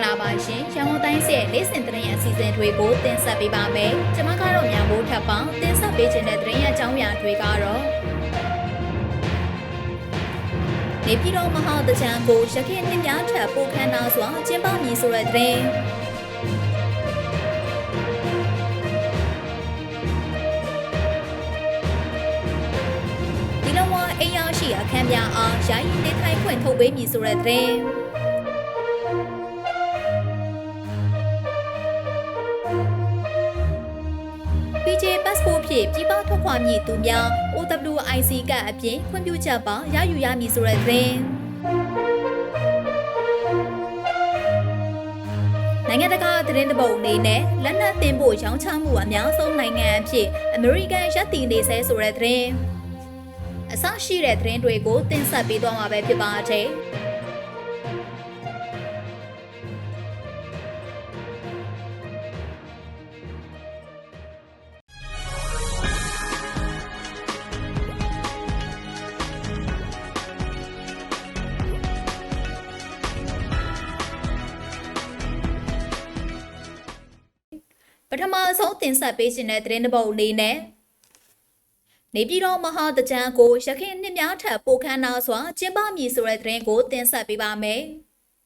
္ဂလာပါရှင်ရန်ကုန်တိုင်းရဲ့နေ့စဉ်သတင်းရအစီအစဉ်တွေကိုတင်ဆက်ပေးပါမယ်ကျွန်မကတော့ညမိုးထပ်ပေါင်းတင်ဆက်ပေးခြင်းတဲ့သတင်းရအကြောင်းအရာတွေကတော့နေပြည်တော်မဟာတကြံကိုရခိုင်နှစ်များထပ်ပိုခန်းနာစွာကျင်းပမည်ဆိုတဲ့သတင်းဒီလဝအိမ်ရရှိအခမ်းများအားယာယီနေထိုင်ခွင့်ထုတ်ပေးမည်ဆိုတဲ့သတင်း ဖြင့်ပြည်ပထွက်ခွာမည့်သူများ OWIC ကအပြင်ခွင့်ပြုချက်ပါရယူရမည်ဆိုတဲ့သတင်းနိုင်ငံတကာသတင်းတပုတ်အနေနဲ့လက်နက်တင်ဖို့ရောင်းချမှုအများဆုံးနိုင်ငံအဖြစ်အမေရိကန်ရပ်တည်နေဆဲဆိုတဲ့သတင်းအစရှိတဲ့သတင်းတွေကိုတင်ဆက်ပေးသွားမှာပဲဖြစ်ပါတယ်။ ထမဆုံးတင်ဆက်ပေးခြင်းတဲ့သတင်းတစ်ပုဒ်အနေနဲ့နေပြည်တော်မဟာတကြံကိုရခိုင်နှစ်များထပ်ပိုခန်းနာစွာကျင်းပမည်ဆိုတဲ့သတင်းကိုတင်ဆက်ပေးပါမယ်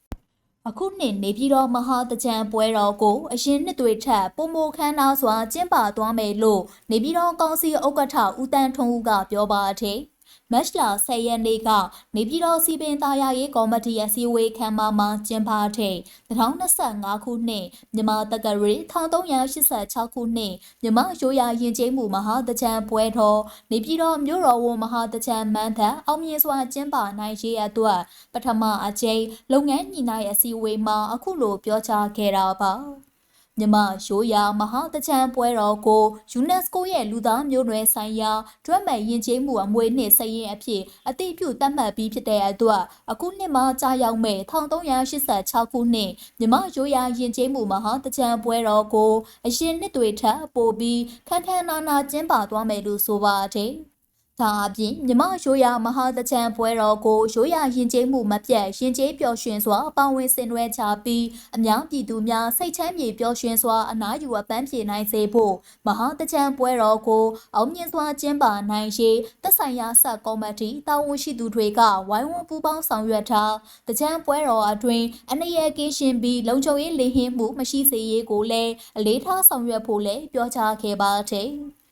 ။အခုနှစ်နေပြည်တော်မဟာတကြံပွဲတော်ကိုအရင်နှစ်တွေထက်ပုံမခန်းနာစွာကျင်းပသွားမယ်လို့နေပြည်တော်ကောင်စီဥက္ကဋ္ဌဦးတန်းထွန်းဦးကပြောပါတဲ့။ မတ်လ10ရက်နေ့ကနေပြည်တော်စီပင်သားရရေးကော်မတီအစည်းအဝေးခန်းမမှာကျင်းပတဲ့2025ခုနှစ်မြန်မာတက္ကရာ1386ခုနှစ်မြန်မာရိုးရာယဉ်ကျေးမှုမဟာတကြံပွဲတော်နေပြည်တော်မြို့တော်ဝန်မဟာတကြံမန်းထအောင်မြင်စွာကျင်းပနိုင်ရေးအတွက်ပထမအကြိမ်လုပ်ငန်းညီနိုင်အစည်းအဝေးမှာအခုလိုပြောကြားခဲ့တာပါ။ မြမရိုးရာမဟာတချံပွဲတော်ကို UNESCO ရဲ့လူသားမျိုးနွယ်ဆိုင်ရာဒွတ်မဲ့ယဉ်ကျေးမှုအမွေနှစ်စရင်အဖြစ်အသိပြုသတ်မှတ်ပြီးဖြစ်တဲ့အတွက်အခုနှစ်မှာကြာရောက်မဲ့1386ခုနှစ်မြမရိုးရာယဉ်ကျေးမှုမဟာတချံပွဲတော်ကိုအရင်နှစ်တွေထက်ပိုပြီးခန်းခန်းနာနာကျင်းပသွားမယ်လို့ဆိုပါတယ်။ ဒါအပြင်မြမရိုးရာမဟာတချံပွဲတော်ကိုရိုးရာယဉ်ကျေးမှုမပြတ်ယဉ်ကျေးပျော်ရွှင်စွာပါဝင်ဆင်နွှဲချပြီးအများပြည်သူများစိတ်ချမ်းမြေပျော်ရွှင်စွာအနားယူအပန်းဖြေနိုင်စေဖို့မဟာတချံပွဲတော်ကိုအောင်မြင်စွာကျင်းပနိုင်ရေးသက်ဆိုင်ရာဆက်ကော်မတီတာဝန်ရှိသူတွေကဝိုင်းဝန်းပူးပေါင်းဆောင်ရွက်ထားတချံပွဲတော်အတွင်းအနေရကင်းရှင်ပြီးလုံခြုံရေးလင်းဟင်းမှုမရှိစေရေးကိုလည်းအလေးထားဆောင်ရွက်ဖို့လည်းပြောကြားခဲ့ပါတယ်။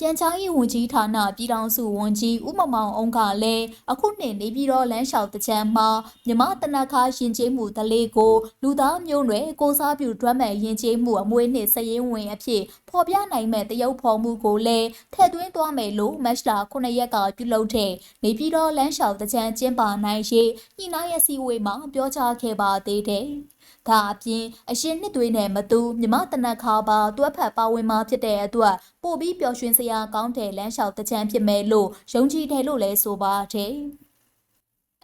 ပြန်ချားရေးဝန်ကြီးဌာနပြည်ထောင်စုဝန်ကြီးဦးမမောင်အောင်ကလည်းအခုနှစ်နေပြည်တော်လမ်းလျှောက်တကြံမှာမြမတနခါရင်ကျေးမှုတလေးကိုလူသားမျိုးနွယ်ကိုစားပြုတွမ်းမဲ့ရင်ကျေးမှုအမွေးနှစ်စည်ရင်ဝင်အဖြစ်ဖော်ပြနိုင်မဲ့တရုပ်ဖော်မှုကိုလည်းထည့်သွင်းသွားမယ်လို့မတ်လ9ရက်ကပြုလုပ်တဲ့နေပြည်တော်လမ်းလျှောက်တကြံကျင်းပနိုင်ရေးညှိနှိုင်းရစီဝေးမှာပြောကြားခဲ့ပါသေးတယ်။ ဒါအပြင်အရှင်နှစ်တွေနဲ့မတူမြမတနက်ခါပါတွဲဖက်ပါဝင်မှာဖြစ်တဲ့အတွက်ပို့ပြီးပျော်ရွှင်စရာကောင်းတဲ့လမ်းလျှောက်တချမ်းဖြစ်မယ်လို့ယုံကြည်တယ်လို့လည်းဆိုပါတယ်။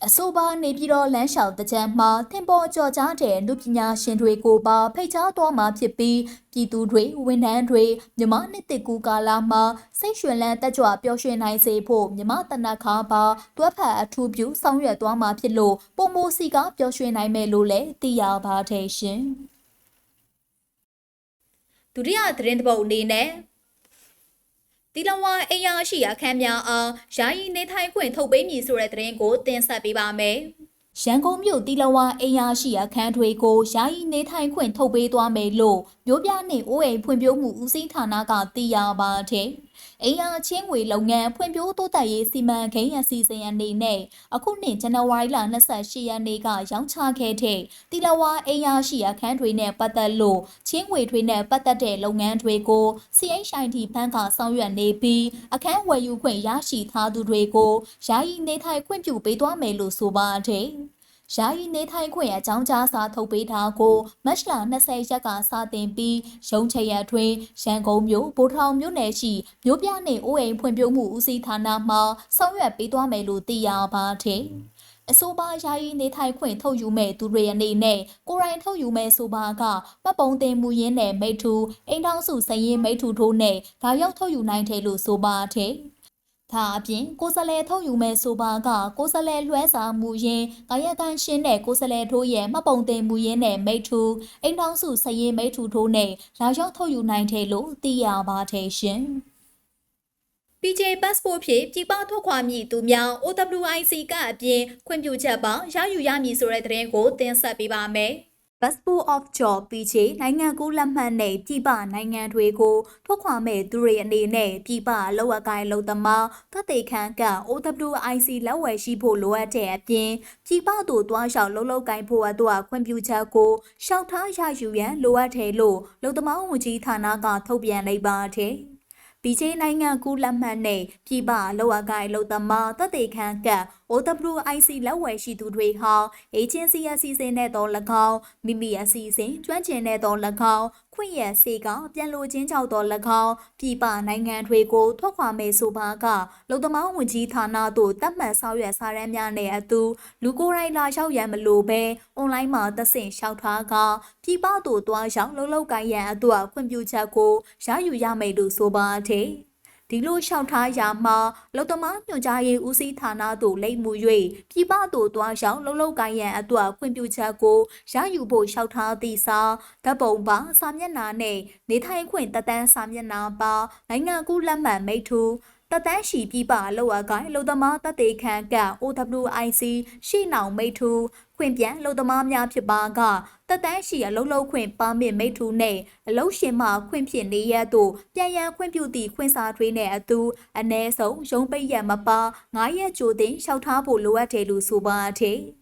အဆိုပါနေပြည်တော်လမ်းလျှောက်တကြံမှာသင်ပေါ်ကြော်ကြားတဲ့လူပညာရှင်တွေကိုပါဖိတ်ကြားသွားမှာဖြစ်ပြီးပြည်သူတွေဝန်ထမ်းတွေမြမနှစ်တကူကာလာမှာစိတ်ရွှင်လန်းတက်ကြွပျော်ရွှင်နိုင်စေဖို့မြမတနခါပါတွက်ဖက်အထူးပြုဆောင်ရွက်သွားမှာဖြစ်လို့ပုံမိုစီကပျော်ရွှင်နိုင်မယ်လို့လည်းသိရပါတယ်ရှင်ဒုတိယသတင်းတစ်ပုဒ်အနေနဲ့ တီလဝါအိမ်ယာရှိအခမ်းများအားယာယီနေထိုင်ခွင့်ထုတ်ပေးမည်ဆိုတဲ့သတင်းကိုတင်ဆက်ပေးပါမယ်။ရန်ကုန်မြို့တီလဝါအိမ်ယာရှိအခမ်းတွေကိုယာယီနေထိုင်ခွင့်ထုတ်ပေးသွားမယ်လို့မြို့ပြနှင့်အိုးအိမ်ဖွံ့ဖြိုးမှုဦးစီးဌာနကသိရပါတယ်။ အိမ်ယာချင်းငွေလုပ်ငန်းဖွံ့ဖြိုးတိုးတက်ရေးစီမံကိန်းအစီအစဉ်အနေနဲ့အခုနှစ်ဇန်နဝါရီလ28ရက်နေ့ကရောင်းချခဲ့တဲ့တီလဝါအိမ်ယာရှိအခန်းတွေနဲ့ပတ်သက်လို့ချင်းငွေတွေနဲ့ပတ်သက်တဲ့လုပ်ငန်းတွေကို CHIT ဘဏ်ကဆောင်ရွက်နေပြီးအခန်းဝယ်ယူခွင့်ရရှိထားသူတွေကိုယာယီနေထိုင်ခွင့်ပြုပေးသွားမယ်လို့ဆိုပါတယ်။ ယာယီနေထိုင်ခွင့်အကြောင်းကြားစာထုတ်ပေးတာကိုမတ်လ20ရက်ကစတင်ပြီးရုံးချရအတွင်းရန်ကုန်မြို့ဗိုလ်ထောင်မြို့နယ်ရှိမြို့ပြနှင့်အိုးအိမ်ဖွံ့ဖြိုးမှုဦးစီးဌာနမှဆောင်ရွက်ပေးသွားမယ်လို့သိရပါတယ်။အဆိုပါယာယီနေထိုင်ခွင့်ထုတ်ယူမဲ့သူတွေအနေနဲ့ကိုရိုင်းထုတ်ယူမဲ့ဆိုပါကပတ်ပုံတင်မှုရင်းနဲ့မိထူအိမ်ထောင်စုစရင်မိထူထိုးနဲ့ဒါရောက်ထုတ်ယူနိုင်တယ်လို့ဆိုပါတယ်။ ဒါအပြင်ကိုယ်စလဲထုတ်ယူမဲ့ဆိုပါကကိုယ်စလဲလွှဲစာမှုရင်းကာယကံရှင်းတဲ့ကိုယ်စလဲထိုးရဲ့မှတ်ပုံတင်မှုရင်းနဲ့မိတ်ထူအိမ်ထောင်စုစည်ရင်မိတ်ထူထိုးနဲ့လာရောက်ထုတ်ယူနိုင်တယ်လို့သိရပါတယ်ရှင် PJ passport ဖြင့်ပြည်ပထွက်ခွာမည့်သူများ OWIC ကအပြင်ခွင့်ပြုချက်ပေါင်းရယူရမည်ဆိုတဲ့သတင်းကိုတင်ဆက်ပေးပါမယ်။ Passport of Job PJ နိုင်ငံကူးလက်မှတ်နဲ့ပြည်ပနိုင်ငံတွေကိုထွက်ခွာမဲ့သူတွေအနေနဲ့ပြည်ပလောက်အကိုင်းလုံသမားသက်သေခံက OWIC လက်ဝယ်ရှိဖို့လိုအပ်တဲ့အပြင်ပြည်ပသို့တွားလျှောက်လုံလောက်ကိုင်းဖို့အတွက်ခွင့်ပြုချက်ကိုရှောက်ထားရယူရန်လိုအပ်တယ်လို့လုံသမားဝန်ကြီးဌာနကထုတ်ပြန်လိုက်ပါတယ်။ BJ နိုင်ငံကူးလက်မှတ်နဲ့ပြည်ပလောက်အကိုင်လုံသမားသက်သေခံက OWIC လက်ဝယ်ရှိသူတွေဟာ agency အစီအစဉ်နဲ့တော့၎င်းမိမိအစီအစဉ်ကျွမ်းကျင်တဲ့တော့၎င်းခွင့်ရစေကပြန်လိုချင်းကြောက်တော့၎င်းပြည်ပနိုင်ငံတွေကိုထွက်ခွာမယ်ဆိုပါကလုံသမားဝန်ကြီးဌာနသို့တတ်မှတ်ဆောင်ရွက်စာရမ်းများနဲ့အတူလူကိုယ်တိုင်လာရောက်ရန်မလိုဘဲအွန်လိုင်းမှာသက်ဆင့်လျှောက်ထားကပြည်ပသို့သွားရောက်လုံလောက်ကိုင်းရန်အတွက်ခွင့်ပြုချက်ကိုရယူရမယ်လို့ဆိုပါတယ် ဒီလိုလျှောက်ထားရာမှာလုံသမားညွှန်ကြားရေးဦးစီးဌာနသို့လိမ့်မှု၍ပြည်ပသို့တွားရောက်လုံလောက်ကိုင်းရန်အတွက်ခွင့်ပြုချက်ကိုရယူဖို့လျှောက်ထားသည့်စာဓာတ်ပုံပါစာမျက်နှာနဲ့နေထိုင်ခွင့်တက်တန်းစာမျက်နှာပါနိုင်ငံကူးလက်မှတ်မိတ်ထူ တတန်းရှိပြပလောက်အကိုင်လုံသမားတသေးခန့်က OWIC ရှေ့နောင်မိတ်ထူခွင့်ပြန်လုံသမားများဖြစ်ပါကတတန်းရှိအလုံးလုံးခွင့်ပါမစ်မိတ်ထူနဲ့အလုံးရှင်မှခွင့်ဖြစ်နေရသို့ပြန်ရန်ခွင့်ပြုသည့်ခွင့်စာထွေးနဲ့အတူအ ਨੇ ဆုံးရုံးပိတ်ရမပါ9ရက်ကြိုတင်လျှောက်ထားဖို့လိုအပ်တယ်လို့ဆိုပါတဲ့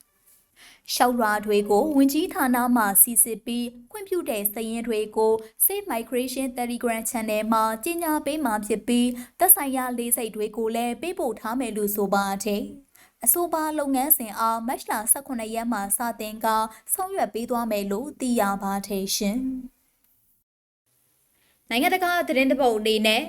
ရှောက်ရွာတွေကိုဝင်ကြီးဌာနမှစီစစ်ပြီးခွင့်ပြုတဲ့စည်ရင်တွေကို Safe Migration Telegram Channel မှာကြီးညာပေးမှာဖြစ်ပြီးသက်ဆိုင်ရာလေးစိတ်တွေကိုလည်းပေးပို့ထားမယ်လို့ဆိုပါတယ်။အဆိုပါလုပ်ငန်းစဉ်အားမတ်လ18ရက်မှစတင်ကဆောင်ရွက်ပေးသွားမယ်လို့သိရပါတယ်ရှင်။နိုင်ငံတကာသတင်းတပုတ်အနေနဲ့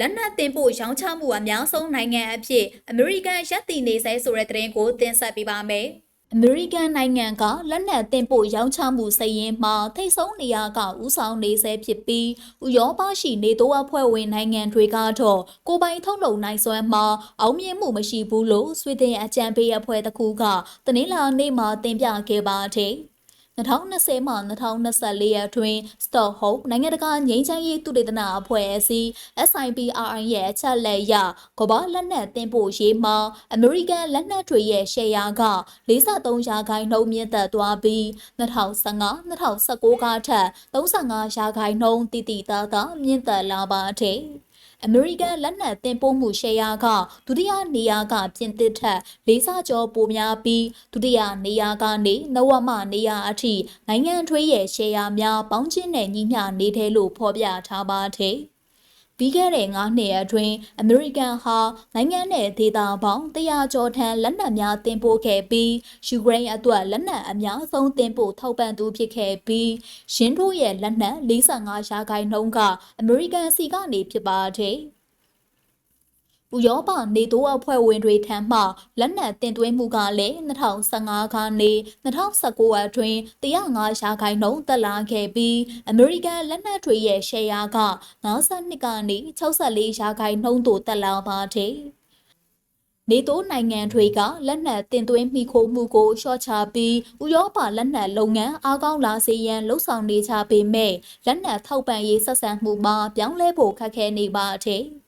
လက်နက်တင်ပို့ရောင်းချမှုအများဆုံးနိုင်ငံအဖြစ်အမေရိကန်ရပ်တည်နေစေဆိုတဲ့သတင်းကိုတင်ဆက်ပေးပါမယ်။အမေရိကန်နိုင်ငံကလက်နက်တင်ပို့ရောင်းချမှုစည်ရင်မှာထိတ်ဆုံးနေရာကဥဆောင်နေဆဲဖြစ်ပြီးဥရောပရှိနေတိုးအဖွဲ့ဝင်နိုင်ငံတွေကတော့ကိုပိုင်ထုတ်လုပ်နိုင်စွမ်းမှာအောင်မြင်မှုမရှိဘူးလို့ဆွေဒင်အကြံပေးအဖွဲ့တစ်ခုကတနင်္လာနေ့မှာတင်ပြခဲ့ပါတယ်။ 2020မှ2024ရက်တွင် Stockholm နိုင်ငံတကာငြိမ်းချမ်းရေးသုတေသနအဖွဲ့အစည်း SIPRI ရဲ့အချက်လက်အရကမ္ဘာလက်နက်တင်ပို့ရေးမှာအမေရိကန်လက်နက်တွေရဲ့ရှယ်ယာက43ရာခိုင်နှုန်းမြင့်တက်သွားပြီး2015-2019ကထက်35ရာခိုင်နှုန်းတည်တည်သားသားမြင့်တက်လာပါတယ်။ အမေရိကန်လက်နက်တင်ပို့မှုရှယ်ယာကဒုတိယနေရာကပြင်သစ်ထက်လေးဆကျော်ပိုများပြီးဒုတိယနေရာကနေနဝမနေရာအထိနိုင်ငံထွေးရဲ့ရှယ်ယာများပေါင်းချင်းနဲ့ညီမျှနေတယ်လို့ဖော်ပြထားပါတယ်။ ပြီးခဲ့တဲ့9နှစ်အတွင်းအမေရိကန်ဟာနိုင်ငံနဲ့ဒေသပေါင်း100ကျော်ထံလက်နက်များတင်ပို့ခဲ့ပြီးယူကရိန်းအတွက်လက်နက်အများဆုံးတင်ပို့ထောက်ပံ့သူဖြစ်ခဲ့ပြီးရင်းတို့ရဲ့လက်နက်45ရာခိုင်နှုန်းကအမေရိကန်စီကနေဖြစ်ပါတယ်။ ဥရောပနေတိုးအဖွဲ့ဝင်တွေထံမှလက်နက်တင်သွင်းမှုကလည်း2015ကနေ2019အတွင်း105ရာခိုင်နှုန်းတက်လာခဲ့ပြီးအမေရိကန်လက်နက်တွေရဲ့ရှယ်ယာက52ကနေ64ရာခိုင်နှုန်းသို့တက်လာပါတယ်။နေတိုးနိုင်ငံတွေကလက်နက်တင်သွင်းမိခိုးမှုကိုလျှော့ချပြီးဥရောပလက်နက်လုပ်ငန်းအားကောင်းလာစေရန်လှုံ့ဆော်နေကြပေမဲ့လက်နက်ထောက်ပံ့ရေးဆက်ဆံမှုမှာပြောင်းလဲဖို့ခက်ခဲနေပါတယ်။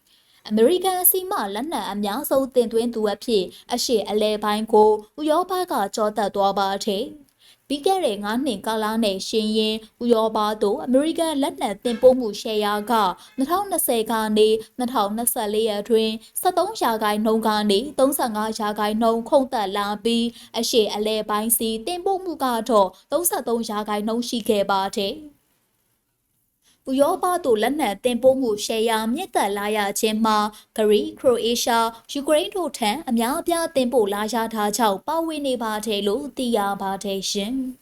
အမေရိကန်အစီမလက်နက်အများဆုံးတင်သွင်းသူအဖြစ်အရှိအလဲပိုင်းကိုဥရောပကကြောတက်သွားပါတယ်။ပြီးခဲ့တဲ့9နှစ်ကာလနဲ့ရှင်ရင်ဥရောပသို့အမေရိကန်လက်နက်တင်ပို့မှုရှယ်ယာက2020ကနေ2024ရာတွင်73ရာခိုင်နှုန်းကနေ35ရာခိုင်နှုန်းခုန်တက်လာပြီးအရှိအလဲပိုင်းစီတင်ပို့မှုကတော့33ရာခိုင်နှုန်းရှိခဲ့ပါတယ်။ ဥရောပသို့လက်နက်တင်ပို့မှုရှယ်ယာမြင့်တက်လာရခြင်းမှာဂရီခရိုအေးရှားယူကရိန်းတို့ထံအများအပြားတင်ပို့လာရတာကြောင့်ပါဝင်နေပါတယ်လို့သိရပါတယ်ရှင်။